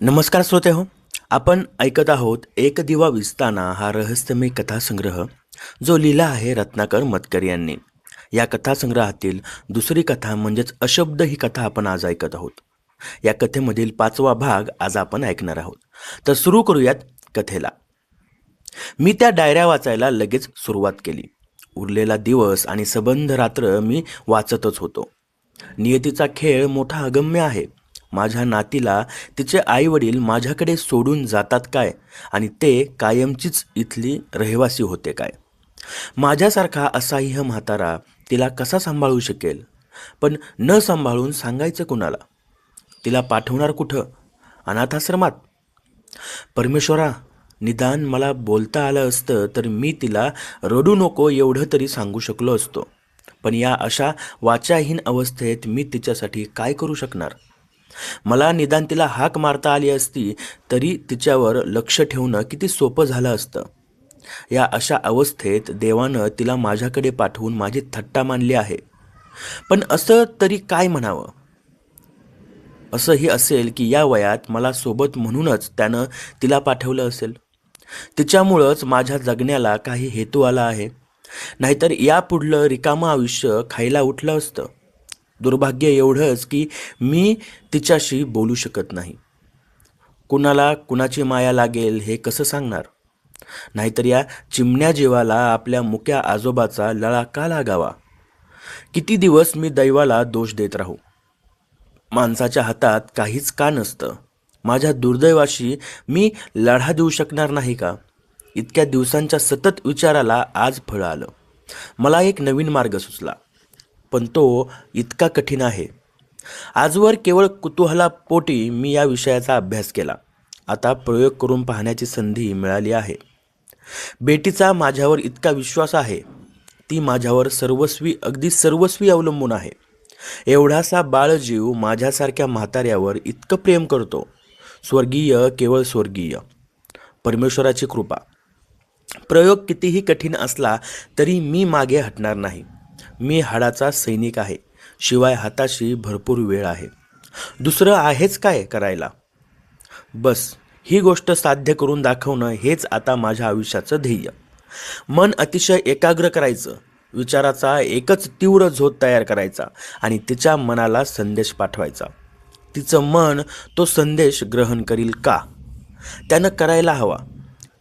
नमस्कार श्रोते हो आपण ऐकत आहोत एक दिवा विसताना हा रहस्यमय कथासंग्रह जो लिहिला आहे रत्नाकर मतकर यांनी. या कथासंग्रहातील दुसरी कथा म्हणजेच अशब्द ही कथा आपण आज ऐकत आहोत. या कथेमधील पाचवा भाग आज आपण ऐकणार आहोत. तर सुरू करूयात कथेला. मी त्या डायऱ्या वाचायला लगेच सुरुवात केली. उरलेला दिवस आणि सबंध रात्र मी वाचतच होतो. नियतीचा खेळ मोठा अगम्य आहे. माझ्या नातीला तिचे आईवडील माझ्याकडे सोडून जातात काय? आणि ते कायमचीच इथली रहिवासी होते काय? माझ्यासारखा असाह्य म्हातारा तिला कसा सांभाळू शकेल? पण न सांभाळून सांगायचं कुणाला? तिला पाठवणार कुठं? अनाथाश्रमात? परमेश्वरा निदान मला बोलता आलं असतं तर मी तिला रडू नको एवढं तरी सांगू शकलो असतो. पण या अशा वाचाहीन अवस्थेत मी तिच्यासाठी काय करू शकणार? मला निदान तिला हाक मारता आली असती तरी तिच्यावर लक्ष ठेवणं किती सोपं झालं असतं. या अशा अवस्थेत देवानं तिला माझ्याकडे पाठवून माझी थट्टा मानली आहे. पण असं तरी काय म्हणावं? असंही असेल की या वयात मला सोबत म्हणूनच त्यानं तिला पाठवलं असेल. तिच्यामुळंच माझ्या जगण्याला काही हेतू आला आहे. नाहीतर यापुढलं रिकामं आयुष्य खायला उठलं असतं. दुर्भाग्य एवढंच की मी तिच्याशी बोलू शकत नाही. कुणाला कुणाची माया लागेल हे कसं सांगणार? नाहीतर या चिमण्या जीवाला आपल्या मुक्या आजोबाचा लळा का लागावा? किती दिवस मी दैवाला दोष देत राहू? माणसाच्या हातात काहीच का नसतं? माझ्या दुर्दैवाशी मी लढा देऊ शकणार नाही का? इतक्या दिवसांच्या सतत विचाराला आज फळ आलं. मला एक नवीन मार्ग सुचला. पण तो इतका कठीण आहे. आजवर केवळ कुतूहलापोटी मी या विषयाचा अभ्यास केला. आता प्रयोग करून पाहण्याची संधी मिळाली आहे. बेटीचा माझ्यावर इतका विश्वास आहे. ती माझ्यावर सर्वस्वी अगदी सर्वस्वी अवलंबून आहे. एवढासा बाळजीव माझ्यासारख्या म्हाताऱ्यावर इतकं प्रेम करतो. स्वर्गीय केवळ स्वर्गीय. परमेश्वराची कृपा. प्रयोग कितीही कठीण असला तरी मी मागे हटणार नाही. मी हाडाचा सैनिक आहे. शिवाय हाताशी भरपूर वेळ आहे. दुसरं आहेच काय करायला? बस ही गोष्ट साध्य करून दाखवणं हेच आता माझ्या आयुष्याचं ध्येय. मन अतिशय एकाग्र करायचं. विचाराचा एकच तीव्र झोत तयार करायचा आणि तिच्या मनाला संदेश पाठवायचा. तिचं मन तो संदेश ग्रहण करील का? त्यानं करायला हवा.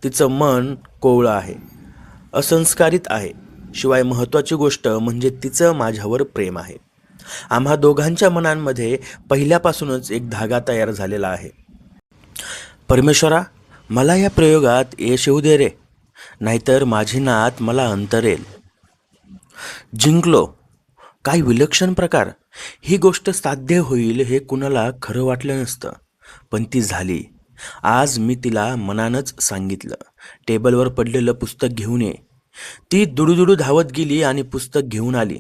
तिचं मन कोवळं आहे. असंस्कारित आहे. शिवाय महत्त्वाची गोष्ट म्हणजे तिचं माझ्यावर प्रेम आहे. आम्हा दोघांच्या मनांमध्ये पहिल्यापासूनच एक धागा तयार झालेला आहे. परमेश्वरा मला या प्रयोगात यश येऊ दे रे. नाहीतर माझी नात मला अंतरेल. जिंकलो. काय विलक्षण प्रकार. ही गोष्ट साध्य होईल हे कुणाला खरं वाटलं नसतं. पण ती झाली. आज मी तिला मनानंच सांगितलं. टेबलवर पडलेलं पुस्तक घेऊन ये. ती दुडूदुडू धावत गेली आणि पुस्तक घेऊन आली.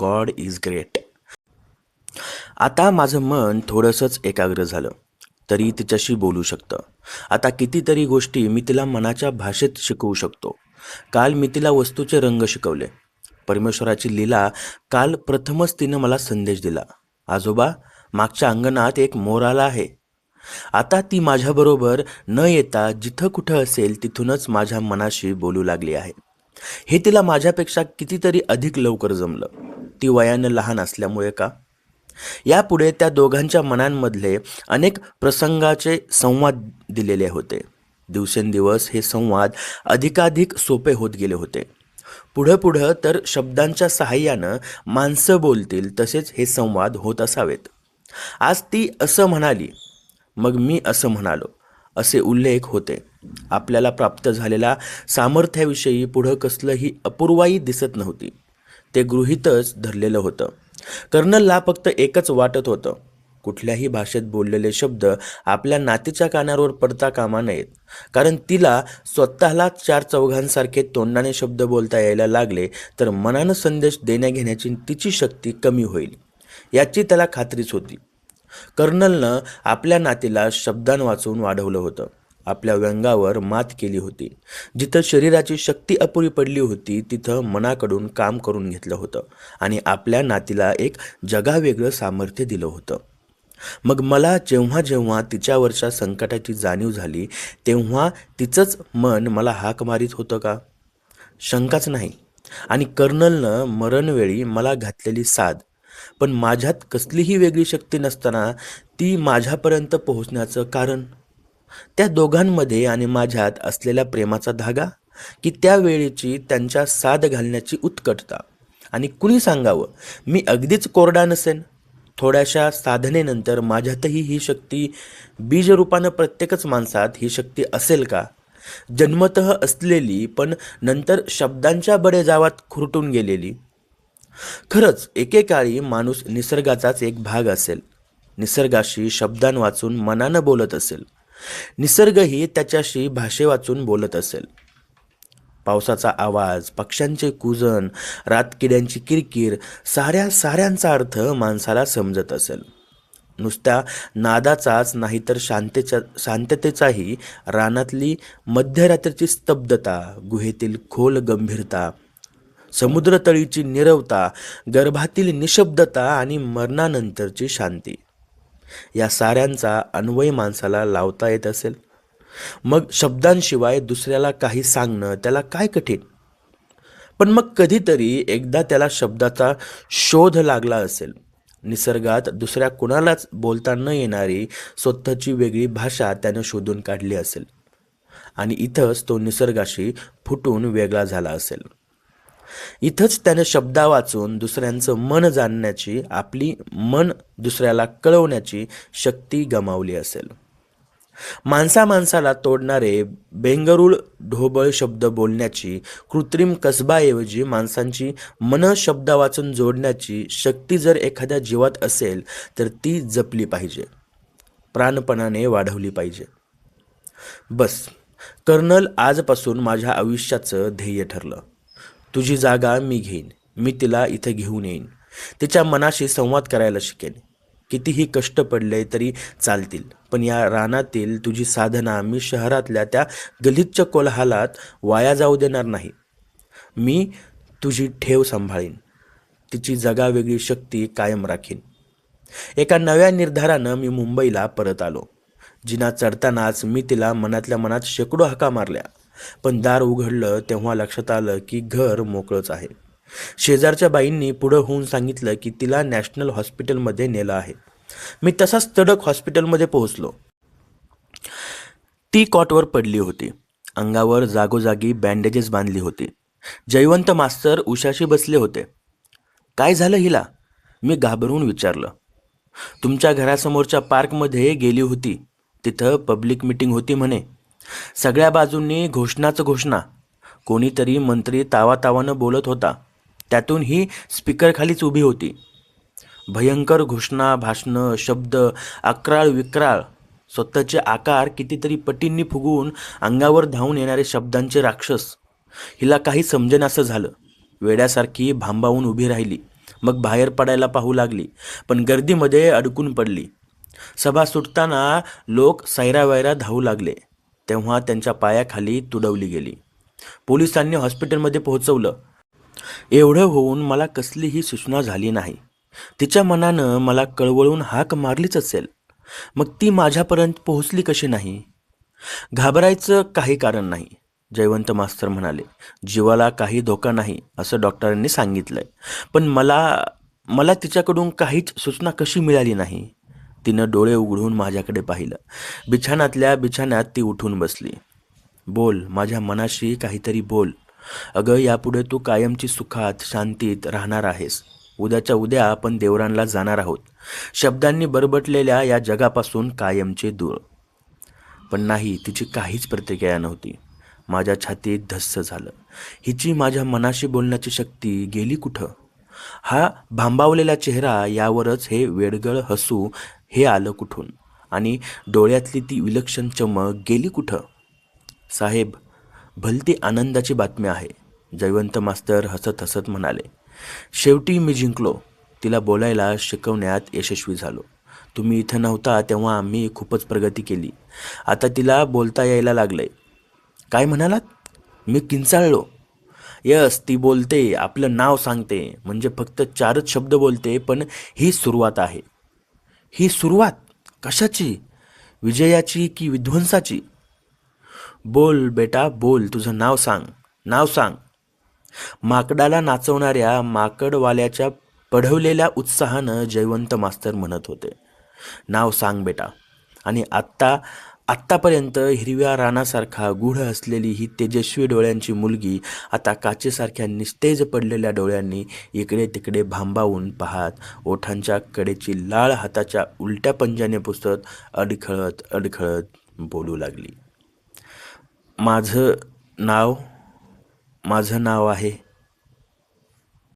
God is great. आता माझं मन थोडंसंच एकाग्र झालं. तरी तिच्याशी बोलू शकतं. आता कितीतरी गोष्टी मी तिला मनाच्या भाषेत शिकवू शकतो. काल मी तिला वस्तूचे रंग शिकवले. परमेश्वराची लीला काल प्रथमच तिनं मला संदेश दिला. आजोबा मागच्या अंगणात एक मोर आला आहे. आता ती माझ्याबरोबर न येता जिथं कुठं असेल तिथूनच माझ्या मनाशी बोलू लागली आहे. हे तिला माझ्यापेक्षा कितीतरी अधिक लवकर जमलं. ती वयानं लहान असल्यामुळे का? यापुढे त्या दोघांच्या मनांमधले अनेक प्रसंगाचे संवाद दिलेले होते. दिवसेंदिवस हे संवाद अधिकाधिक सोपे होत गेले होते. पुढं पुढं तर शब्दांच्या सहाय्यानं माणसं बोलतील तसेच हे संवाद होत असावेत. आज ती असं म्हणाली मग मी असं म्हणालो असे उल्लेख होते. आपल्याला प्राप्त झालेल्या सामर्थ्याविषयी पुढं कसलंही अपूर्वाई दिसत नव्हती. ते गृहीतच धरलेलं होतं. कर्नलला फक्त एकच वाटत होतं. कुठल्याही भाषेत बोललेले शब्द आपल्या नातीच्या कानावर पडता कामा नयेत. कारण तिला स्वतःला चार चौघांसारखे तोंडाने शब्द बोलता यायला लागले तर मनानं संदेश देण्या घेण्याची तिची शक्ती कमी होईल. याची त्याला खात्रीच होती. कर्नलनं आपल्या नातीला शब्दान वाचून वाढवलं होतं. आपल्या व्यंगावर मात केली होती. जिथं शरीराची शक्ती अपुरी पडली होती तिथं मनाकडून काम करून घेतलं होतं आणि आपल्या नातीला एक जगावेगळं सामर्थ्य दिलं होतं. मग मला जेव्हा जेव्हा तिच्यावरच्या संकटाची जाणीव झाली तेव्हा तिचंच मन मला हाक मारीत होतं का? शंकाच नाही. आणि कर्नलनं मरणवेळी मला घातलेली साध पण माझ्यात कसलीही वेगळी शक्ती नसताना ती माझ्यापर्यंत पोहोचण्याचं कारण? त्या दोघांमध्ये आणि माझ्यात असलेल्या प्रेमाचा धागा की त्यावेळीची त्यांच्या साध घालण्याची उत्कटता. आणि कुणी सांगावं मी अगदीच कोरडा नसेन. थोड्याशा साधनेनंतर माझ्यातही ही शक्ती बीजरूपानं प्रत्येकच माणसात ही शक्ती असेल का? जन्मत असलेली पण नंतर शब्दांच्या बडेजावात खुरटून गेलेली. खरंच एकेकाळी माणूस निसर्गाचाच एक भाग असेल. निसर्गाशी शब्दां वाचून मनानं बोलत असेल. निसर्गही त्याच्याशी भाषे वाचून बोलत असेल. पावसाचा आवाज पक्ष्यांचे कुजन रातकिड्यांची किरकिर साऱ्या साऱ्यांचा अर्थ माणसाला समजत असेल. नुसत्या नादाचाच नाही तर शांतेच्या शांततेचाही रानातली मध्यरात्रीची स्तब्धता गुहेतील खोल गंभीरता समुद्रतळीची निरवता गर्भातील निशब्दता आणि मरणानंतरची शांती. या साऱ्यांचा अन्वय माणसाला लावता येत असेल. मग शब्दांशिवाय दुसऱ्याला काही सांगणं त्याला काय कठीण? पण मग कधीतरी एकदा त्याला शब्दाचा शोध लागला असेल. निसर्गात दुसऱ्या कुणालाच बोलता न येणारी स्वतःची वेगळी भाषा त्यानं शोधून काढली असेल. आणि इथंच तो निसर्गाशी फुटून वेगळा झाला असेल. इथंच त्याने शब्दा वाचून दुसऱ्यांचं मन जाणण्याची आपली मन दुसऱ्याला कळवण्याची शक्ती गमावली असेल. माणसा माणसाला तोडणारे बेंगरुळ ढोबळ शब्द बोलण्याची कृत्रिम कसबाऐवजी माणसांची मन शब्द वाचून जोडण्याची शक्ती जर एखाद्या जीवात असेल तर ती जपली पाहिजे. प्राणपणाने वाढवली पाहिजे. बस. कर्नल आजपासून माझ्या आयुष्याचं ध्येय ठरलं. तुझी जागा मी घेईन मी तिला इथे घेऊन येईन. तिच्या मनाशी संवाद करायला शिकेन. कितीही कष्ट पडले तरी चालतील पण या रानातील तुझी साधना मी शहरातल्या त्या गलिच्छ कोलाहलात वाया जाऊ देणार नाही. मी तुझी ठेव सांभाळीन तिची जगावेगळी शक्ती कायम राखीन. एका नव्या निर्धारानं मी मुंबईला परत आलो. जिना चढतानाच मी तिला मनातल्या मनात शेकडो हाका मारल्या. पण दार उघडलं तेव्हा लक्षात आलं की घर मोकळंच आहे. शेजारच्या बाईंनी पुढं होऊन सांगितलं की तिला नॅशनल हॉस्पिटलमध्ये नेलं आहे. मी तसाच तडक हॉस्पिटलमध्ये पोहोचलो. ती कॉटवर पडली होती. अंगावर जागोजागी बँडेजेस बांधली होती. जयवंत मास्तर उशाशी बसले होते. काय झालं हिला? मी घाबरून विचारलं. तुमच्या घरासमोरच्या पार्कमध्ये गेली होती. तिथं पब्लिक मिटिंग होती म्हणे. सगळ्या बाजूंनी घोषणाच घोषणा. कोणीतरी मंत्री तावातावानं बोलत होता. त्यातून ही स्पीकरखालीच उभी होती. भयंकर घोषणा भाषणं शब्द अक्राळ विक्राळ. स्वतःचे आकार कितीतरी पटींनी फुगवून अंगावर धावून येणारे शब्दांचे राक्षस. हिला काही समजेनासं झालं. वेड्यासारखी भांबावून उभी राहिली. मग बाहेर पडायला पाहू लागली. पण गर्दीमध्ये अडकून पडली. सभा सुटताना लोक सैरावैरा धावू लागले. तेव्हा त्यांच्या पायाखाली तुडवली गेली. पोलिसांनी हॉस्पिटलमध्ये पोहोचवलं. एवढं होऊन मला कसलीही सूचना झाली नाही. तिच्या मनानं मला कळवळून हाक मारलीच असेल. मग ती माझ्यापर्यंत पोहोचली कशी नाही? घाबरायचं काही कारण नाही जयवंत मास्तर म्हणाले. जीवाला काही धोका नाही असं डॉक्टरांनी सांगितलंय. पण मला मला तिच्याकडून काहीच सूचना कशी मिळाली नाही? तिनं डोळे उघडून माझ्याकडे पाहिलं. बिछाण्यातल्या बिछाण्यात ती उठून बसली. बोल माझ्या मनाशी काहीतरी बोल. अगं यापुढे तू कायमची सुखात शांतीत राहणार आहेस. उद्याच्या उद्या आपण देवरांला जाणार आहोत. शब्दांनी बरबटलेल्या या जगापासून कायमचे दूर. पण नाही तिची काहीच प्रतिक्रिया नव्हती. माझ्या छातीत धस्स झालं. हिची माझ्या मनाशी बोलण्याची शक्ती गेली कुठं? हा भांबावलेला चेहरा यावरच हे वेडगळ हसू हे आलं कुठून? आणि डोळ्यातली ती विलक्षण चमक गेली कुठं? साहेब भलती आनंदाची बातमी आहे जयवंत मास्तर हसत हसत म्हणाले. शेवटी मी जिंकलो. तिला बोलायला शिकवण्यात यशस्वी झालो. तुम्ही इथं नव्हता तेव्हा आम्ही खूपच प्रगती केली. आता तिला बोलता यायला लागलंय काय म्हणालात? मी किंचाळलो. यस ती बोलते आपलं नाव सांगते म्हणजे फक्त चारच शब्द बोलते पण ही सुरुवात आहे. ही सुरुवात कशाची? विजयाची की विध्वंसाची? बोल बेटा बोल तुझं नाव सांग नाव सांग. माकडाला नाचवणाऱ्या माकडवाल्याच्या पढवलेल्या उत्साहानं जयवंत मास्तर म्हणत होते. नाव सांग बेटा. आणि आत्ता आत्तापर्यंत हिरव्या रानासारखा गूढ असलेली ही तेजस्वी डोळ्यांची मुलगी आता काचेसारख्या निस्तेज पडलेल्या डोळ्यांनी इकडे तिकडे भांबावून पाहत ओठांच्या कडेची लाळ हाताच्या उलट्या पंजाने पुसत अडखळत अडखळत बोलू लागली. माझं नाव माझं नाव आहे